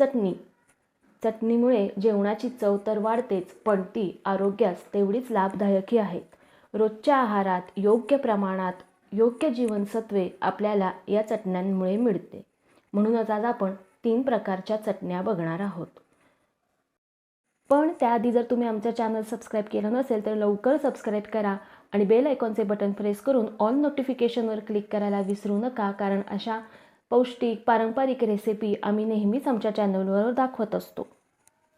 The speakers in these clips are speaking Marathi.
चटणी. चटणीमुळे जेवणाची चव तर वाढतेच पण ती आरोग्यास तेवढीच लाभदायकही आहे. रोजच्या आहारात योग्य प्रमाणात योग्य जीवनसत्वे आपल्याला या चटण्यांमुळे मिळते. म्हणूनच आज आपण तीन प्रकारच्या चटण्या बघणार आहोत. पण त्याआधी जर तुम्ही आमचं चॅनल सबस्क्राईब केलं नसेल तर लवकर सबस्क्राईब करा आणि बेल आयकॉनचे बटन प्रेस करून ऑल नोटिफिकेशनवर क्लिक करायला विसरू नका कारण अशा पौष्टिक पारंपरिक रेसिपी आम्ही नेहमीच आमच्या चॅनलवर दाखवत असतो.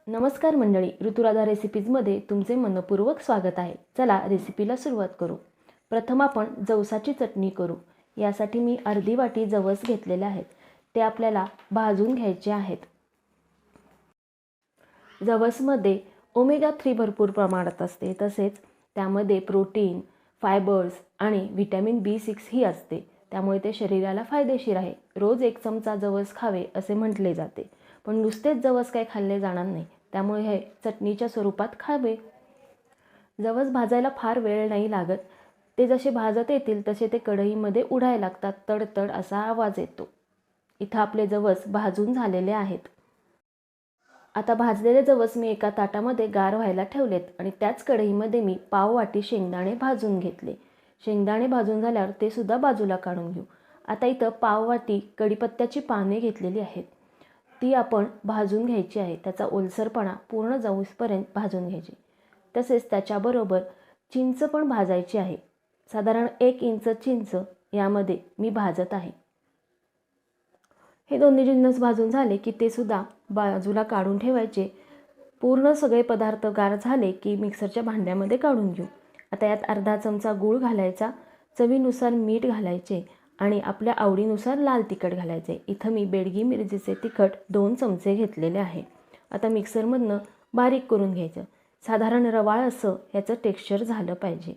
नमस्कार मंडळी ऋतुराधा रेसिपीजमध्ये तुमचे मनपूर्वक स्वागत आहे. चला रेसिपीला सुरुवात करू. प्रथम आपण जवसाची चटणी करू. यासाठी मी अर्धी वाटी जवस घेतलेले आहेत. ते आपल्याला भाजून घ्यायचे आहेत. जवसमध्ये ओमेगा थ्री भरपूर प्रमाणात असते. तसेच त्यामध्ये प्रोटीन फायबर्स आणि व्हिटॅमिन बी सिक्स ही असते. त्यामुळे ते शरीराला फायदेशीर आहे. रोज एक चमचा जवस खावे असे म्हटले जाते. पण नुसतेच जवस काही खाल्ले जाणार नाही. त्यामुळे हे चटणीच्या स्वरूपात खावे. जवस भाजायला फार वेळ नाही लागत. ते जसे भाजत येतील तसे ते कढईमध्ये उडायला लागतात. तडतड असा आवाज येतो. इथं आपले जवस भाजून झालेले आहेत. आता भाजलेले जवस मी एका ताटामध्ये गार व्हायला ठेवलेत आणि त्याच कढईमध्ये मी पाव वाटी शेंगदाणे भाजून घेतले. शेंगदाणे भाजून झाल्यावर ते सुद्धा बाजूला काढून घेऊ. आता इथं पाववाटी कढीपत्त्याची पाने घेतलेली आहेत. ती आपण भाजून घ्यायची आहे. त्याचा ओलसरपणा पूर्ण जाऊसपर्यंत भाजून घ्यायची. तसेच त्याच्याबरोबर चिंच पण भाजायची आहे. साधारण एक इंच चिंच यामध्ये मी भाजत आहे. हे दोन्ही जिन्नस भाजून झाले की ते सुद्धा बाजूला काढून ठेवायचे. पूर्ण सगळे पदार्थ गार झाले की मिक्सरच्या भांड्यामध्ये काढून घेऊ. आता यात अर्धा चमचा गूळ घालायचा चवीनुसार मीठ घालायचे आणि आपल्या आवडीनुसार लाल तिखट घालायचे. इथं मी बेडगी मिरचीचे तिखट दोन चमचे घेतलेले आहे. आता मिक्सरमधनं बारीक करून घ्यायचं. साधारण रवाळ असं याचं टेक्स्चर झालं पाहिजे.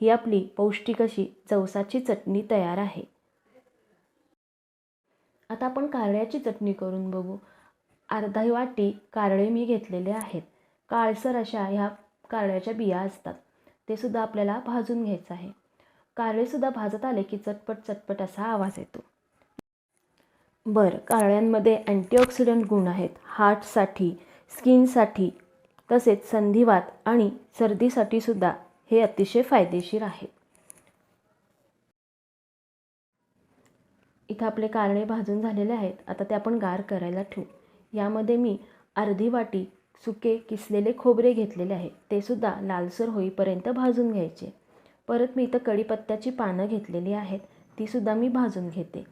ही आपली पौष्टिक अशी जवसाची चटणी तयार आहे. आता आपण कारळ्याची चटणी करून बघू. अर्धा वाटी कारळे मी घेतलेले आहेत. काळसर अशा ह्या कारळ्याच्या बिया असतात. ते सुद्धा आपल्याला भाजून घ्यायचं आहे. कारळेसुद्धा भाजत आले की चटपट चटपट असा आवाज येतो. बरं कारळ्यांमध्ये अँटीऑक्सिडंट गुण आहेत. हार्टसाठी स्किनसाठी तसेच संधिवात आणि सर्दीसाठी सुद्धा हे अतिशय फायदेशीर आहे. इथं आपले कारळे भाजून झालेले आहेत. आता ते आपण गार करायला ठेवू. यामध्ये मी अर्धी वाटी सुके किसलेले खोबरे घेतलेले आहे ते सुद्धा लालसर होईपर्यंत भाजून घ्यायचे. परत मी इथं कढीपत्त्याची पानं घेतलेली आहेत तीसुद्धा मी भाजून घेते.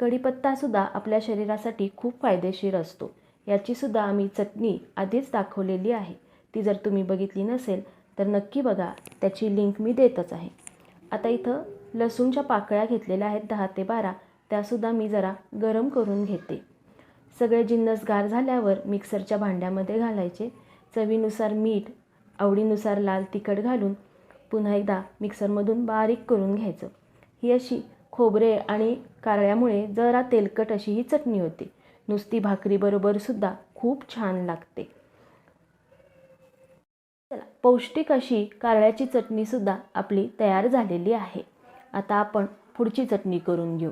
कढीपत्तासुद्धा आपल्या शरीरासाठी खूप फायदेशीर असतो. याचीसुद्धा आम्ही चटणी आधीच दाखवलेली आहे. ती जर तुम्ही बघितली नसेल तर नक्की बघा त्याची लिंक मी देतच आहे. आता इथं लसूणच्या पाकळ्या घेतलेल्या आहेत दहा ते बारा. त्यासुद्धा मी जरा गरम करून घेते. सगळे जिन्नस गार झाल्यावर मिक्सरच्या भांड्यामध्ये घालायचे. चवीनुसार मीठ आवडीनुसार लाल तिखट घालून पुन्हा एकदा मिक्सरमधून बारीक करून घ्यायचं. ही अशी खोबरे आणि कारळ्यामुळे जरा तेलकट अशी ही चटणी होते. नुसती भाकरीबरोबरसुद्धा खूप छान लागते. चला पौष्टिक अशी कारळ्याची चटणीसुद्धा आपली तयार झालेली आहे. आता आपण पुढची चटणी करून घेऊ.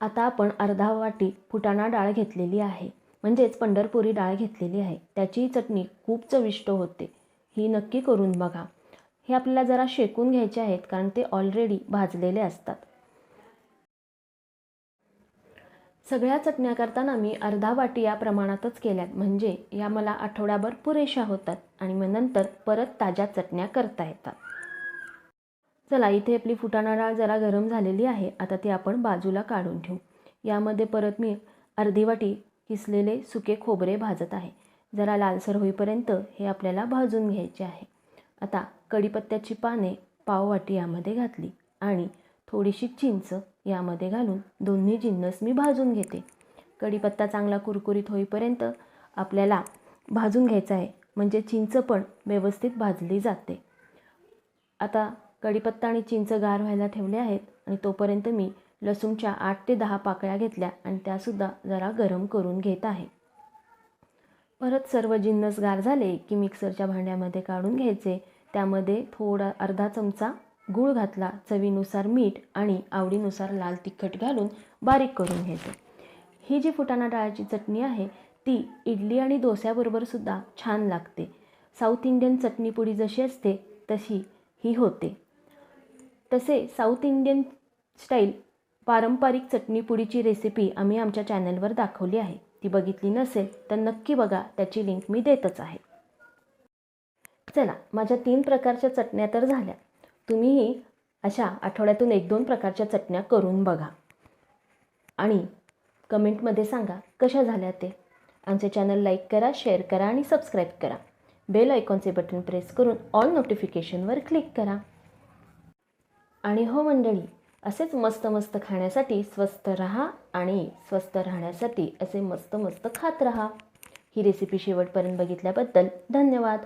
आता आपण अर्धा वाटी फुटाणा डाळ घेतलेली आहे. म्हणजेच पंढरपुरी डाळ घेतलेली आहे. त्याची चटणी खूप चविष्ट होते. ही नक्की करून बघा. हे आपल्याला जरा शेकून घ्यायचे आहेत कारण ते ऑलरेडी भाजलेले असतात. सगळ्या चटण्या करताना मी अर्धा वाटी या प्रमाणातच केल्यात. म्हणजे या मला आठवड्याभर पुरेशा होतात आणि मग नंतर परत ताज्या चटण्या करता येतात. चला इथे आपली फुटाणा डाळ जरा गरम झालेली आहे. आता ती आपण बाजूला काढून ठेवू. यामध्ये परत मी अर्धी वाटी किसलेले सुके खोबरे भाजत आहे. जरा लालसर होईपर्यंत हे आपल्याला भाजून घ्यायचे आहे. आता कढीपत्त्याची पाने पाववाटी यामध्ये घातली आणि थोडीशी चिंच यामध्ये घालून दोन्ही जिन्नस मी भाजून घेते. कढीपत्ता चांगला कुरकुरीत होईपर्यंत आपल्याला भाजून घ्यायचा आहे. म्हणजे चिंच पण व्यवस्थित भाजली जाते. आता कढीपत्ता आणि चिंच गार व्हायला ठेवले आहेत आणि तोपर्यंत मी लसूणच्या आठ ते दहा पाकळ्या घेतल्या आणि त्यासुद्धा जरा गरम करून घेत आहे. परत सर्व जिन्नस गार झाले की मिक्सरच्या भांड्यामध्ये काढून घ्यायचे. त्यामध्ये थोडा अर्धा चमचा गूळ घातला चवीनुसार मीठ आणि आवडीनुसार लाल तिखट घालून बारीक करून घ्यायचे. ही जी फुटाणा डाळाची चटणी आहे ती इडली आणि डोस्याबरोबरसुद्धा छान लागते. साऊथ इंडियन चटणीपुडी जशी असते तशी ही होते. तसे साऊथ इंडियन स्टाईल पारंपरिक चटणीपुडीची रेसिपी आम्ही आमच्या चॅनलवर दाखवली आहे. ती बघितली नसेल तर नक्की बघा त्याची लिंक मी देतच आहे. चला माझ्या तीन प्रकारच्या चटण्या तर झाल्या. तुम्हीही अशा आठवड्यातून एक दोन प्रकारच्या चटण्या करून बघा. आणि कमेंटमध्ये सांगा कशा झाल्या ते? आमचे चॅनल लाईक करा शेअर करा आणि सबस्क्राईब करा. बेल आयकॉनचे बटन प्रेस करून ऑल नोटिफिकेशनवर क्लिक करा. आणि हो मंडळी असेच मस्त मस्त खाण्यासाठी स्वस्त राहा आणि स्वस्त राहण्यासाठी असे मस्त मस्त खात राहा. ही रेसिपी शेवटपर्यंत बघितल्याबद्दल धन्यवाद.